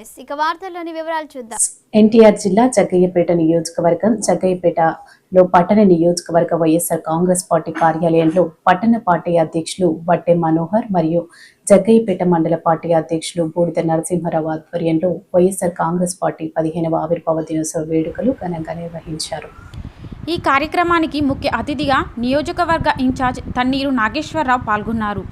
News ఇక వార్తల్లోని వివరాలు చూద్దాం. ఎన్టీఆర్ జిల్లా జగ్గయ్యపేట నియోజకవర్గం జగ్గయ్యపేటలో పట్టణ నియోజకవర్గ వైఎస్ఆర్ కాంగ్రెస్ పార్టీ కార్యాలయంలో పట్టణ పార్టీ అధ్యక్షులు వట్టె మనోహర్ మరియు జగ్గయ్యపేట మండల పార్టీ అధ్యక్షులు బూడిద నరసింహారావు ఆధ్వర్యంలో వైఎస్ఆర్ కాంగ్రెస్ పార్టీ పదిహేనవ ఆవిర్భావ దినోత్సవ వేడుకలు ఘనంగా నిర్వహించారు. ఈ కార్యక్రమానికి ముఖ్య అతిథిగా నియోజకవర్గ ఇన్ఛార్జ్ తన్నీరు నాగేశ్వరరావు పాల్గొన్నారు.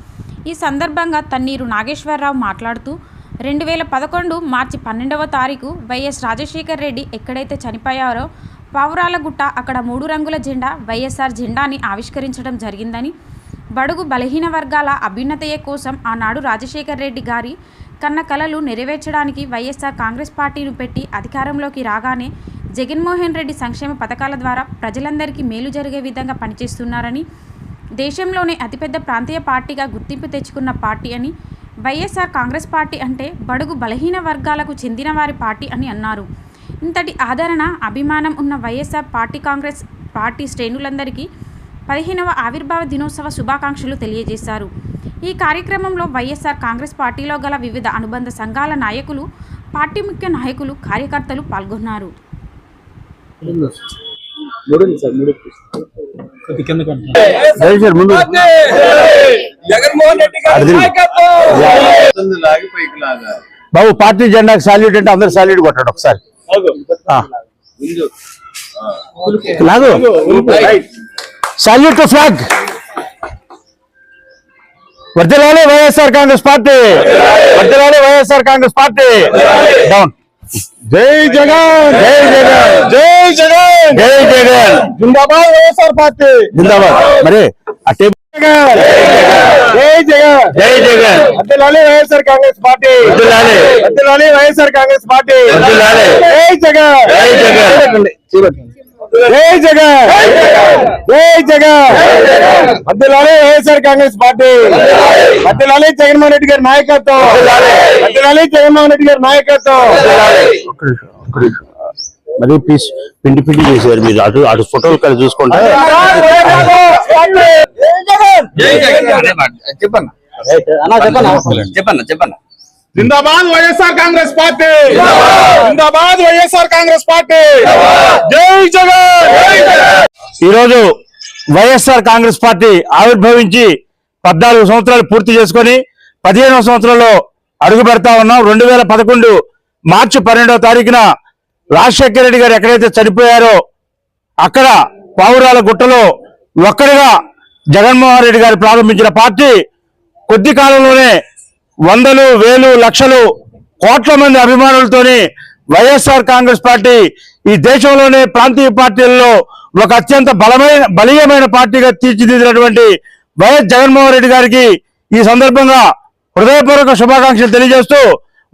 ఈ సందర్భంగా తన్నీరు నాగేశ్వరరావు మాట్లాడుతూ రెండు వేల పదకొండు మార్చి పన్నెండవ తారీఖు వైఎస్ రాజశేఖర్ రెడ్డి ఎక్కడైతే చనిపోయారో పావురాలగుట్ట అక్కడ మూడు రంగుల జెండా వైఎస్ఆర్ జెండాని ఆవిష్కరించడం జరిగిందని బడుగు బలహీన వర్గాల అభ్యున్నతయ కోసం ఆనాడు రాజశేఖర్ రెడ్డి గారి కన్న కలలు నెరవేర్చడానికి వైఎస్ఆర్ కాంగ్రెస్ పార్టీని పెట్టి అధికారంలోకి రాగానే జగన్మోహన్ రెడ్డి సంక్షేమ పథకాల ద్వారా ప్రజలందరికీ మేలు జరిగే విధంగా పనిచేస్తున్నారని దేశంలోనే అతిపెద్ద ప్రాంతీయ పార్టీగా గుర్తింపు తెచ్చుకున్న పార్టీ అని వైఎస్ఆర్ కాంగ్రెస్ పార్టీ అంటే బడుగు బలహీన వర్గాలకు చెందిన వారి పార్టీ అని అన్నారు. ఇంతటి ఆదరణ అభిమానం ఉన్న వైఎస్ఆర్ పార్టీ కాంగ్రెస్ పార్టీ శ్రేణులందరికీ పదిహేనవ ఆవిర్భావ దినోత్సవ శుభాకాంక్షలు తెలియజేశారు. ఈ కార్యక్రమంలో వైఎస్ఆర్ కాంగ్రెస్ పార్టీలో గల వివిధ అనుబంధ సంఘాల నాయకులు పార్టీ ముఖ్య నాయకులు కార్యకర్తలు పాల్గొన్నారు. ముందు. జగన్మోహన్ రెడ్డి గారి బాబు పార్టీ జెండాకి సాల్యూట్ అంటే అందరు సాల్యూట్ కొట్టాడు ఒకసారి. లాగు. సాల్యూట్ టు ఫ్లాగ్ వర్దిలాలి వైఎస్ఆర్ కాంగ్రెస్ పార్టీ. వర్దిలాలి వైఎస్ఆర్ కాంగ్రెస్ పార్టీ. డౌన్ జై జగన్. జై జగన్. జై జగన్. జై జగన్. జిందాబాద్ వైఎస్ఆర్ పార్టీ. జిందాబాద్. మరి అట్టే జై జగన్. జై జగన్. వర్దిలాలి వైఎస్ఆర్ కాంగ్రెస్ పార్టీ. వర్దిలాలి వైఎస్ఆర్ కాంగ్రెస్ పార్టీ. జై జగన్. జై జగన్. జై జగన్. జై జగన్. మధ్యలోనే వైఎస్ఆర్ కాంగ్రెస్ పార్టీ. మధ్యలోనే జగన్మోహన్ రెడ్డి గారి నాయకత్వం. మధ్యలోనే జగన్మోహన్ రెడ్డి గారి నాయకత్వం. మరి పీస్ పిండి పిండి చేశారు మీరు. అటు అటు ఫోటోలు కలిసి చూసుకుంటే. జై జగన్ చెప్పన్న. చెప్పన్న. జిందాబాద్ వైఎస్ఆర్ కాంగ్రెస్ పార్టీ. జిందాబాద్. YSR Congress party. జై జగన్. ఈరోజు వైఎస్ఆర్ కాంగ్రెస్ పార్టీ ఆవిర్భవించి పద్నాలుగు సంవత్సరాలు పూర్తి చేసుకొని పదిహేనవ సంవత్సరంలో అడుగు పెడతా ఉన్నాం. రెండు వేల పదకొండు మార్చి పన్నెండవ తారీఖున రాజశేఖర రెడ్డి గారు ఎక్కడైతే చనిపోయారో అక్కడ పావురాల గుట్టలో ఒక్కడిగా జగన్మోహన్ రెడ్డి గారు ప్రారంభించిన పార్టీ కొద్ది కాలంలోనే వందలు వేలు లక్షలు కోట్ల మంది అభిమానులతోని వైఎస్ఆర్ కాంగ్రెస్ పార్టీ ఈ దేశంలోనే ప్రాంతీయ పార్టీలలో ఒక అత్యంత బలమైన బలీయమైన పార్టీగా తీర్చిదిద్దినటువంటి వైఎస్ జగన్మోహన్ రెడ్డి గారికి ఈ సందర్భంగా హృదయపూర్వక శుభాకాంక్షలు తెలియజేస్తూ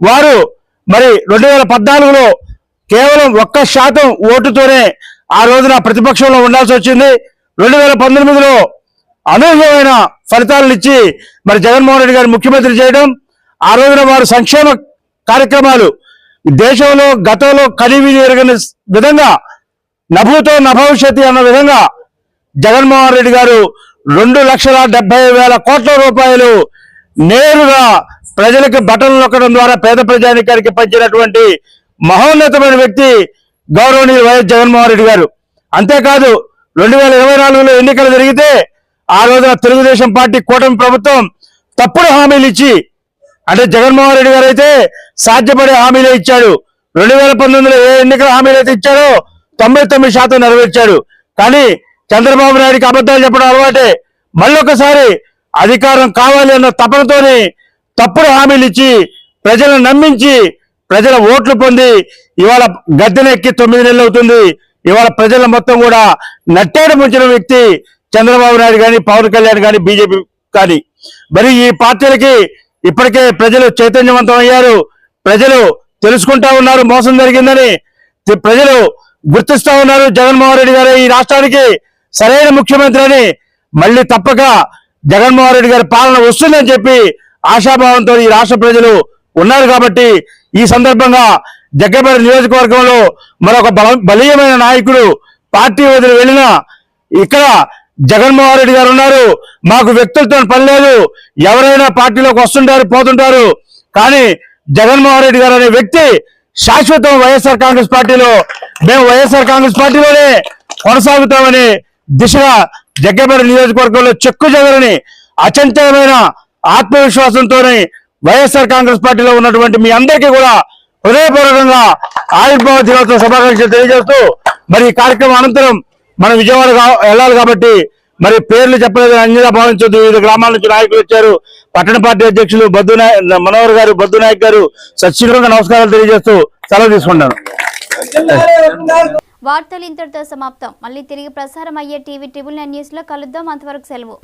వారు మరి రెండు వేల పద్నాలుగులో కేవలం ఒక్క శాతం ఓటుతోనే ఆ రోజున ప్రతిపక్షంలో ఉండాల్సి వచ్చింది. రెండు వేల పంతొమ్మిదిలో అనూహ్యమైన ఫలితాలను ఇచ్చి మరి జగన్మోహన్ రెడ్డి గారు ముఖ్యమంత్రి చేయడం ఆ రోజున వారు సంక్షేమ కార్యక్రమాలు దేశంలో గతంలో కనివి ఎరగని విధంగా నభూతో నభవిష్యతి అన్న విధంగా జగన్మోహన్ రెడ్డి గారు రెండు లక్షల డెబ్బై వేల కోట్ల రూపాయలు నేరుగా ప్రజలకు బటన్లు నొక్కడం ద్వారా పేద ప్రజానికానికి పంచినటువంటి మహోన్నతమైన వ్యక్తి గౌరవనీయులు వైఎస్ జగన్మోహన్ రెడ్డి గారు. అంతేకాదు రెండు వేల ఇరవై నాలుగులో ఎన్నికలు జరిగితే ఆ రోజున తెలుగుదేశం పార్టీ కూటమి ప్రభుత్వం తప్పుడు హామీలు ఇచ్చి అంటే జగన్మోహన్ రెడ్డి గారు అయితే సాధ్యపడే హామీలే ఇచ్చాడు. రెండు వేల పంతొమ్మిదిలో ఏ ఎన్నికల హామీలు అయితే ఇచ్చాడో తొంభై తొమ్మిది శాతం నెరవేర్చాడు. కానీ చంద్రబాబు నాయుడికి అబద్ధాలు చెప్పడం అలవాటే. మళ్ళొకసారి అధికారం కావాలి అన్న తపనతోని తప్పుడు హామీలు ఇచ్చి ప్రజలను నమ్మించి ప్రజల ఓట్లు పొంది ఇవాళ గద్దెనెక్కి తొమ్మిది నెలలు అవుతుంది. ఇవాళ ప్రజల మొత్తం కూడా నట్టేడు ముంచిన వ్యక్తి చంద్రబాబు నాయుడు కానీ పవన్ కళ్యాణ్ కానీ బీజేపీ కానీ. మరి ఈ పార్టీలకి ఇప్పటికే ప్రజలు చైతన్యవంతం అయ్యారు. ప్రజలు తెలుసుకుంటా ఉన్నారు మోసం జరిగిందని ప్రజలు గుర్తిస్తా ఉన్నారు. జగన్మోహన్ రెడ్డి గారు ఈ రాష్ట్రానికి సరైన ముఖ్యమంత్రి అని మళ్ళీ తప్పక జగన్మోహన్ రెడ్డి గారి పాలన వస్తుందని చెప్పి ఆశాభావంతో ఈ రాష్ట్ర ప్రజలు ఉన్నారు కాబట్టి ఈ సందర్భంగా జగ్గపేట నియోజకవర్గంలో మరొక బలీయమైన నాయకుడు పార్టీ వదిలి వెళ్ళిన ఇక్కడ జగన్మోహన్ రెడ్డి గారు ఉన్నారు. మాకు వ్యక్తులతో పని లేదు. ఎవరైనా పార్టీలోకి వస్తుంటారు పోతుంటారు. కానీ జగన్మోహన్ రెడ్డి గారు అనే వ్యక్తి శాశ్వతం వైఎస్ఆర్ కాంగ్రెస్ పార్టీలో మేము వైఎస్ఆర్ కాంగ్రెస్ పార్టీలోనే కొనసాగుతామని దిశగా జగ్గపేట నియోజకవర్గంలో చెక్కు జగరని అచంచలమైన ఆత్మవిశ్వాసంతోనే వైఎస్ఆర్ కాంగ్రెస్ పార్టీలో ఉన్నటువంటి మీ అందరికీ కూడా హృదయపూర్వకంగా ఆవిర్భావ దినోత్సవ శుభాకాంక్షలు తెలియజేస్తూ మరి ఈ కార్యక్రమం అనంతరం మనం విజయవాడ వెళ్ళాలి కాబట్టి మరి పేర్లు చెప్పలేదు అంజనా భావించదు వివిధ గ్రామాల నుంచి నాయకులు వచ్చారు. పట్టణ పార్టీ అధ్యక్షులు బద్దు మనోహర్ గారు బద్దు నాయక్ గారు సత్యశీలంగా నమస్కారాలు తెలియజేస్తూ సెలవు తీసుకుంటాను. వార్తలు ఇంతటితో సమాప్తం. మళ్ళీ తిరిగి ప్రసారం అయ్యే టీవీ ట్రిబుల్ నైన్ న్యూస్లో కలుద్దాం. అంతవరకు సెలవు.